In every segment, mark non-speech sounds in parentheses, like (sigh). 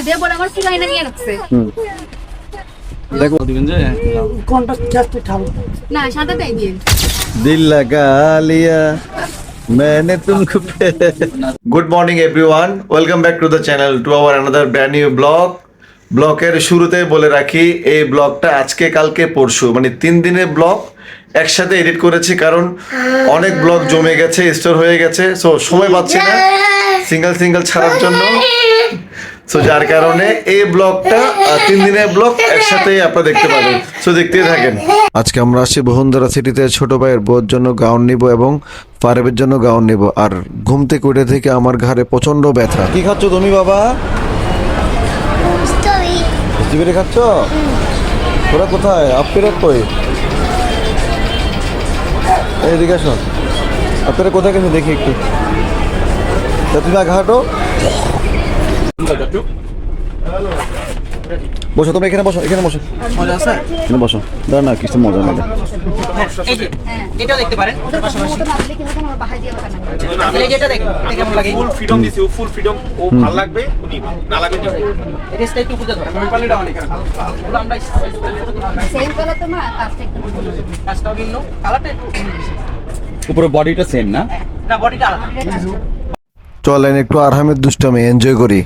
না দিয়ে বলে আমার ফিরাই না নিয়ে রাখছে দেখো দিবেন যে কোনটা জাস্ট ঠাল না সাদাটাই দিয়ে দিল লাগা লিয়া मैंने तुमको good morning everyone welcome back to the channel to our another brand new blog ব্লকের শুরুতে বলে রাখি এই ব্লগটা আজকে কালকে পরশু মানে তিন দিনের ব্লগ একসাথে এডিট করেছি কারণ অনেক ব্লগ জমে গেছে স্টোর হয়ে গেছে সো সময় পাচ্ছি না সিঙ্গেল সিঙ্গেল ছাড়ার জন্য সো যার কারণে এই ব্লগটা তিন দিনের ব্লগ একসাথে আপনারা দেখতে পাবেন। সো দেখতেই থাকেন। আজকে আমরা আসছি বসুন্ধরা সিটিতে ছোট ভাইয়ের বউর জন্য গাউন নিব এবং ফারেবের জন্য গাউন নিব। আর ঘুম থেকে উঠে থেকে আমার ঘাড়ে প্রচণ্ড ব্যথা। কি খাচ্ছ তুমি বাবা? স্ট্রবেরি খাচ্ছ? ওরা কোথায়? আপ্পিরা কই এইদিকে আসো। আপনারা কোথায় গেছে দেখি একটু। তুমি আগে হাঁটো। বসো তুমি এখানে বসো এখানে বসো। মজা আছে? এখানে বসো। দাঁড়া না কিছু মজা। নেই এই যে এটাও দেখতে পারেন পাশাপাশি। বাহাই দিয়ে বানানো এই যে এটা দেখেন কেমন লাগে? ফুল ফ্রিডম দিছি ও ফুল ফ্রিডম ও ভালো লাগবে উনি না লাগবে একটু বুঝে ধরেন আমি অনেক পুরো আমরা সেম কালার তো না কাজটা একটু কাজটাও ভিন্ন কালারটা একটু উপরে বডিটা সেম না? না বডিটা আলাদা। চলেন একটু আরহামের দুষ্টামি এনজয় করি।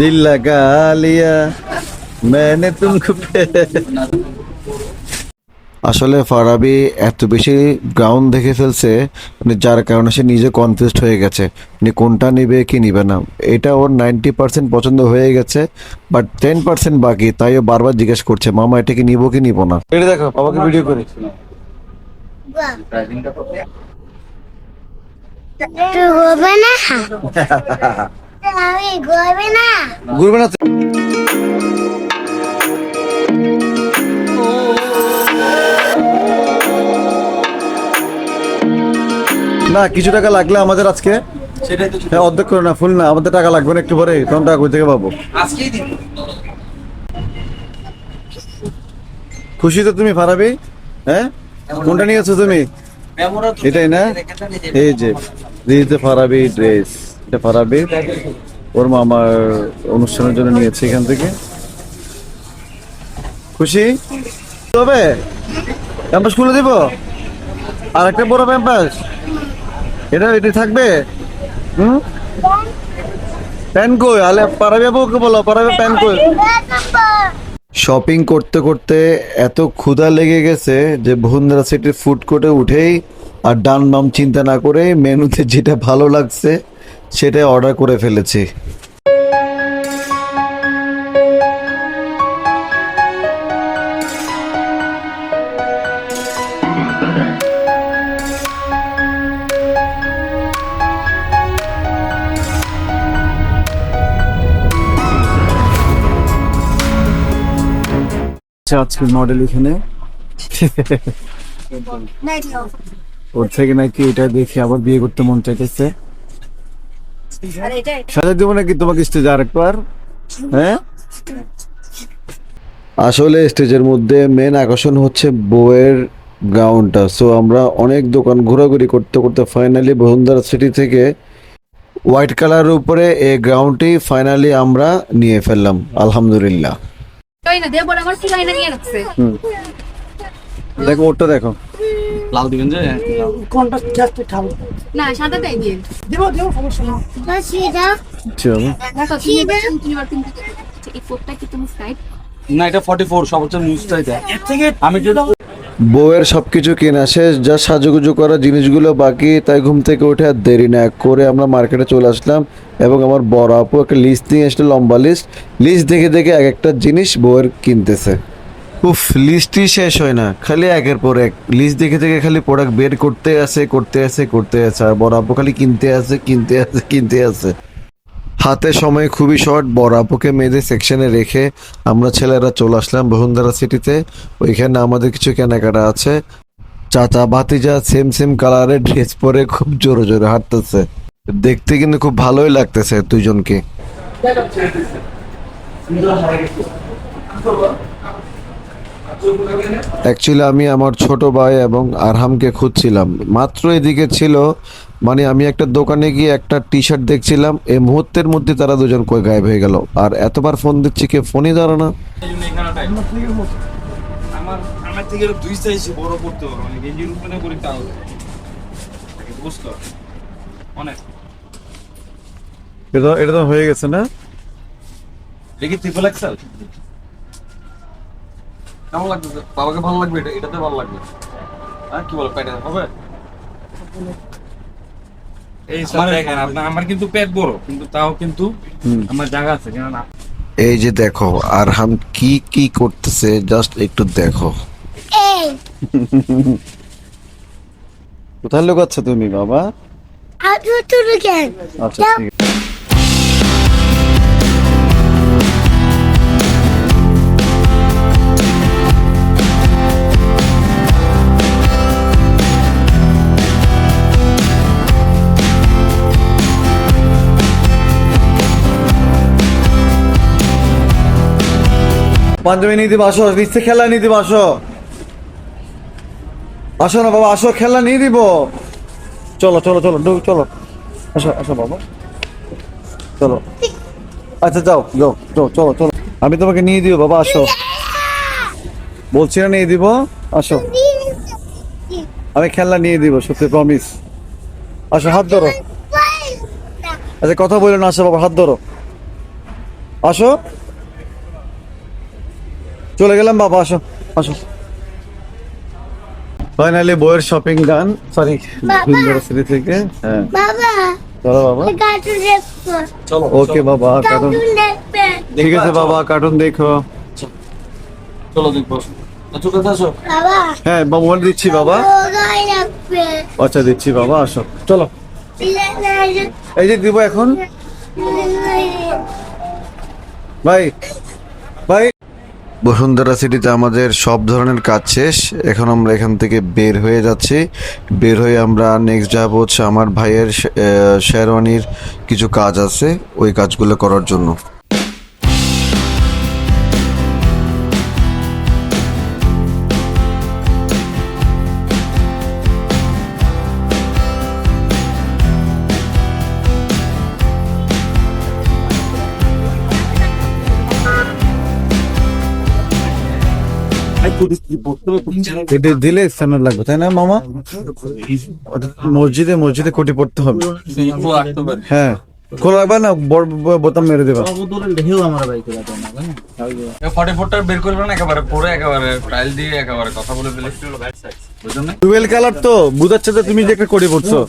दिल लगा लिया मैंने तुमको আসলে ফারাবি এত বেশি গ্রাউন্ড দেখে ফেলছে মানে যার কারণে সে নিজে কনফিউজড হয়ে গেছে মানে কোনটা নিবে কি নিবে না এটা ওর নাইনটি পার্সেন্ট পছন্দ হয়ে গেছে বাট টেন পার্সেন্ট বাকি তাই ও বারবার জিজ্ঞেস করছে মামা এটা কি নিবো কি নিব না এটা দেখো বাবাকে ভিডিও করে তুই ঘুরবে না আমি (laughs) ঘুরবে না। ঘুরবে না না কিছু টাকা লাগলে আমাদের আজকে? হ্যাঁ অর্ধেক করে না ফুল না আমাদের টাকা লাগবে না একটু পরে তখন টাকা থেকে পাবো। আজকেই খুশি তো তুমি ফারাবি? হ্যাঁ? কোনটা নিয়েছো তুমি? এটাই না? এই যে দিতে ফারাবি ড্রেস। ফারাবি ওর মামার অনুষ্ঠানের জন্য নিয়েছে এখান থেকে। খুশি? তবে ক্যাম্পাস খুলে দিব। আর একটা বড় ক্যাম্পাস এটা এটি থাকবে? হুম? প্যান কই? আলে পারাবে বাবুকে বলো, পারাবে প্যান কই? শপিং করতে করতে এত ক্ষুধা লেগে গেছে যে বসুন্ধরা সিটির ফুড কোর্টে উঠেই আর ডান বাম চিন্তা না করে মেনুতে যেটা ভালো লাগছে সেটা অর্ডার করে ফেলেছি। আজকের মডেল এখানে? (laughs) ওর থেকে নাকি এটা দেখে আবার বিয়ে করতে মন চাইতেছে। সাজা দেবো নাকি তোমাকে স্টেজে আরেকবার? হ্যাঁ? আসলে স্টেজের মধ্যে মেন আকর্ষণ হচ্ছে বউয়ের গাউনটা সো আমরা অনেক দোকান ঘোরাঘুরি করতে করতে ফাইনালি বসুন্ধরা সিটি থেকে হোয়াইট কালারের উপরে এই গ্রাউন্ডটি ফাইনালি আমরা নিয়ে ফেললাম। আলহামদুলিল্লাহ। দেখো ওটা দেখো। লাল দিবেন যে জাস্ট ঠাল না সাদাটাই দিয়ে। দিব দিব সমস্যা নেই সুবিধা চলো দেখো তুমি তুমি এই ফোরটা কি তুমি সাইড না এটা 44 সর্বোচ্চ নিউজটাই দেয় এর থেকে আমি যেটা বউয়ের সবকিছু কেনা শেষ যা সাজুগুজু করা জিনিসগুলো বাকি তাই ঘুম থেকে উঠে আর দেরি না করে আমরা মার্কেটে চলে আসলাম এবং আমার বড় আপু একটা লিস্ট নিয়ে আসলে লম্বা লিস্ট লিস্ট দেখে দেখে এক একটা জিনিস বউয়ের কিনতেছে। উফ লিস্টই শেষ হয় না। খালি একের পর এক। লিস্ট দেখে দেখে খালি প্রোডাক্ট বের করতে আছে করতে আছে করতে আছে। আর বড় আপু খালি কিনতে আছে কিনতে আছে কিনতে আছে। হাতে সময় খুবই শর্ট বড় আপুকে মেয়েদের সেকশনে রেখে আমরা ছেলেরা চলে আসলাম বসুন্ধরা সিটিতে ওইখানে আমাদের কিছু কেনাকাটা আছে। চাচা, ভাতিজা সেম সেম কালারের ড্রেস পরে খুব জোরে জোরে হাঁটতেছে। দেখতে কিন্তু খুব ভালোই লাগতেছে দুইজনকে অ্যাকচুয়ালি আমি আমার ছোট ভাই এবং আরহামকে খুঁজছিলাম। মাত্র এদিকে ছিল মানে আমি একটা দোকানে গিয়ে একটা টি শার্ট দেখছিলাম। এই মুহূর্তের মধ্যে তারা দুজন কই গায়েব হয়ে গেল। আর এতবার ফোন দিচ্ছি কে ফোনই ধরে না। আমার আমার থেকে দুই সাইজ বড় করতে পারব মানে গেঞ্জির উপরে করি তাও বুঝতো অনেক। এটা এটা তো হয়ে গেছে না? দেখি ট্রিপল এক্সেল কেমন লাগবে? বাবাকে ভালো লাগবে? এটা এটাতে ভালো লাগবে। হ্যাঁ কি বলো প্যাটে হবে? এই দেখেন আপনার আমার কিন্তু পেট বড় কিন্তু তাও কিন্তু আমার জায়গা আছে কেন না এই যে দেখো আরহাম কি কি করতেছে জাস্ট একটু দেখো। এই। কোথায় লুকাচ্ছ তুমি বাবা? আচ্ছা ঠিক আছে। পাঞ্জাবি নিয়ে দিব, আসো, নিচে খেলা নিয়ে দিব, আসো। আসো না বাবা, আসো, খেলা নিয়ে দিব। চলো চলো চলো চলো। আসো আসো বাবা। চলো। আচ্ছা যাও যাও যাও, চলো চলো। আমি তোমাকে নিয়ে দিব, বাবা, আসো। বলছি না নিয়ে দিব, আসো। আমি খেলনা নিয়ে দিব, সত্যি প্রমিস আসো, হাত ধরো। আচ্ছা কথা বলো না, আসো বাবা, হাত ধরো। আসো। চলে গেলাম বাবা আসো আসো। ফাইনালি বইয়ের শপিং ডান সরি ইউনিভার্সিটি থেকে। হ্যাঁ। বাবা চলো বাবা। কার্টুন চলো ওকে বাবা কার্টুন ঠিক আছে বাবা কার্টুন দেখো। চলো আচ্ছা বাবা। হ্যাঁ বাবা মোবাইল দিচ্ছি বাবা আচ্ছা দিচ্ছি বাবা আসো। চলো। এই যে দিব এখন। ভাই ভাই। বসুন্ধরা সিটিতে আমাদের সব ধরনের কাজ শেষ। এখন আমরা এখান থেকে বের হয়ে যাচ্ছি। বের হয়ে আমরা নেক্সট যাব হচ্ছে আমার ভাইয়ের শেরওয়ানির কিছু কাজ আছে, ওই কাজগুলো করার জন্য। এটা দিলে লাগবে তাই না মামা? মসজিদে মসজিদে কোটি পড়তে হবে। হ্যাঁ। খোলা রাখবা না বড় বড় বোতাম মেরে দেবা। ফর্টি ফোরটা বের করবে না একেবারে পরে একেবারে টাইল দিয়ে একেবারে কথা বলে ফেলে। বুঝলেন টুয়েল কালার তো বুঝাচ্ছে তো তুমি যে একটা কোটি পড়ছো।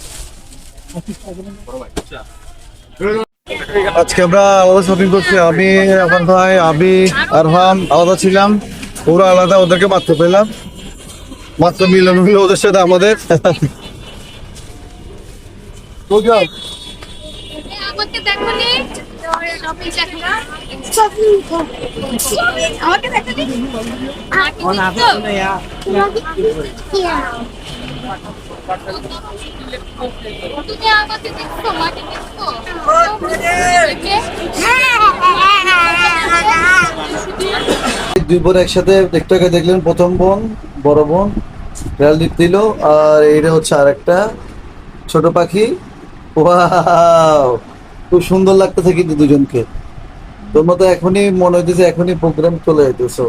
আজকে আমরা আলাদা শপিং করছি আমি আমার ভাই আমি আর ভাম আলাদা ছিলাম। ওরা আলাদা ওদেরকে মাত্র পেলাম। মাত্র মিলন হলো ওদের সাথে আমাদের। আমাকে দেখো দুই বোন একসাথে আগে দেখলেন প্রথম বোন, বড় বোন, রেল দিক দিল, আর এইটা হচ্ছে আরেকটা ছোট পাখি। ওয়াও! খুব সুন্দর লাগতেছে কিন্তু দুজনকে। তোমরা তো এখনই মনে হইতেছে এখনই প্রোগ্রাম চলে যেতেছো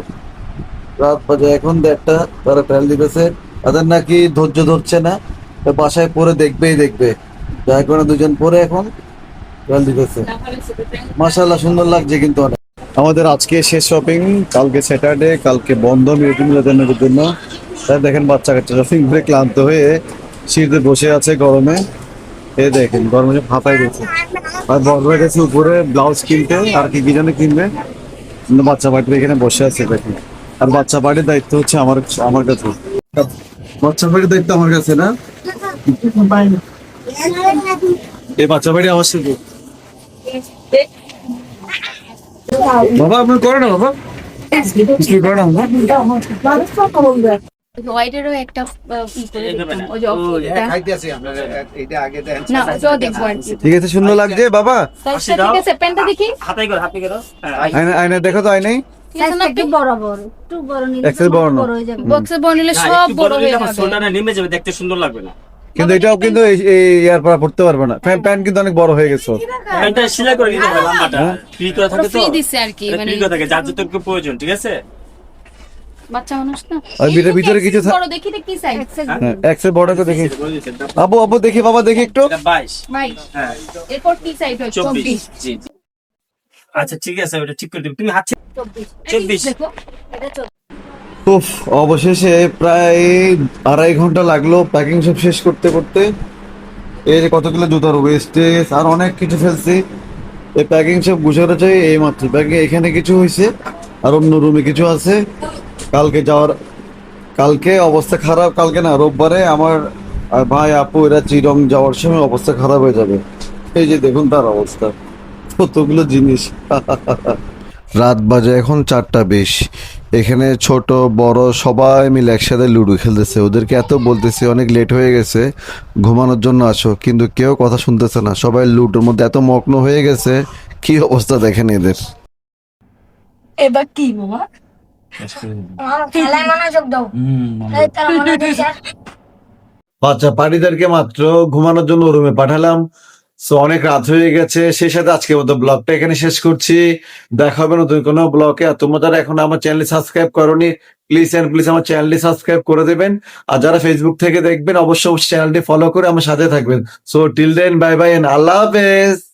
রাত বাজে এখন দেড়টা, তারা ট্রায়াল দিতেছে। তাদের নাকি ধৈর্য ধরছে না। বাসায় পরে দেখবেই দেখবে। যাই করে দুজন পরে এখন ট্রায়াল দিতেছে। মাশাল্লাহ সুন্দর লাগছে কিন্তু অনেক। আমাদের আজকে শেষ শপিং কালকে স্যাটারডে কালকে বন্ধ মিউটিং জন্য জন্য। তাই দেখেন বাচ্চা কাচ্চা শপিং করে ক্লান্ত হয়ে শীতে বসে আছে গরমে। এ দেখেন গরমে ফাঁপাই গেছে। আর বড় গেছে উপরে ব্লাউজ কিনতে আর কি কি যেন কিনবে। কিন্তু বাচ্চা পার্টি এখানে বসে আছে দেখেন। আর বাচ্চা পার্টির দায়িত্ব হচ্ছে আমার আমার কাছে। বাচ্চা পার্টির দায়িত্ব আমার কাছে না? এই বাচ্চা বাড়ি আমার সাথে বাবা আপনার করে না বাবা। কিছু হোয়াইটেরও একটা ঠিক আছে সুন্দর লাগছে বাবা। ঠিক আছে প্যান্টটা দেখি। হাতাই করো হাতাই করো। হ্যাঁ আয়না আয়না দেখো তো আয়নাই। বড় বড় একটু নিলে না। হয়ে সব হ্যাঁ, বড় হয়ে যাবে দেখতে সুন্দর লাগবে না। কিন্তু এটাও কিন্তু ইয়ার পরা পড়তে পারবে না। প্যান্ট প্যান্ট কিন্তু অনেক বড় হয়ে গেছে প্যান্টটা সেলাই করে দিতে হবে লম্বাটা। ফ্রি করে থাকে তো? ফ্রি দিছে আর কি মানে ফ্রি করে থাকে যার যতটুকু প্রয়োজন ঠিক আছে? বাচ্চা মানুষ না আর ভিতরে ভিতরে কিছু বড় দেখি কি সাইজ হ্যাঁ, এক্সেল বড় করে দেখি। বলে দিচ্ছি, আবু আবু দেখি বাবা দেখি একটু। এটা 22 হ্যাঁ। এরপর কি সাইজ হয়? 24 চব্বিশ। জি জি। আচ্ছা ঠিক আছে ওটা ঠিক করে দিবি। তুমি হাত ছে- চব্বিশ। 24 দেখো এটা চব্বিশ। উফ, অবশেষে প্রায় আড়াই ঘণ্টা লাগল প্যাকিং সব শেষ করতে করতে। এই যে কতগুলো জুতার ওয়েস্টেজ আর অনেক কিছু ফেলছি। এই প্যাকিং সব গুছাতে চাই এই মাত্র প্যাকিং এখানে কিছু হয়েছে, আর অন্য রুমে কিছু আছে। কালকে যাওয়ার, কালকে অবস্থা খারাপ, কালকে না, রোববারে আমার আর ভাই, আপু, এরা চিরং যাওয়ার সময় অবস্থা খারাপ হয়ে যাবে। এই যে দেখুন তার অবস্থা। কতগুলো জিনিস। (laughs) রাত বাজে এখন চারটা বিশ। এখানে ছোট বড় সবাই মিলে একসাথে লুডো খেলতেছে। ওদেরকে এত বলতেছে অনেক লেট হয়ে গেছে ঘুমানোর জন্য আসো কিন্তু কেউ কথা শুনতেছে না। সবাই লুডোর মধ্যে এত মগ্ন হয়ে গেছে কি অবস্থা দেখেন এদের? এবার কি বাবা? আচ্ছা মাত্র ঘুমানোর জন্য রুমে পাঠালাম। সো অনেক রাত হয়ে গেছে। সেই সাথে আজকে মতো ব্লগটা এখানে শেষ করছি। দেখা হবে নতুন কোনো ব্লগে। আর তোমরা যারা এখন আমার চ্যানেল সাবস্ক্রাইব করনি প্লিজ অ্যান্ড প্লিজ আমার চ্যানেলটি সাবস্ক্রাইব করে দেবেন। আর যারা ফেসবুক থেকে দেখবেন, অবশ্যই চ্যানেলটি ফলো করে আমার সাথে থাকবেন। So till then bye bye and আল্লাহ হাফেজ।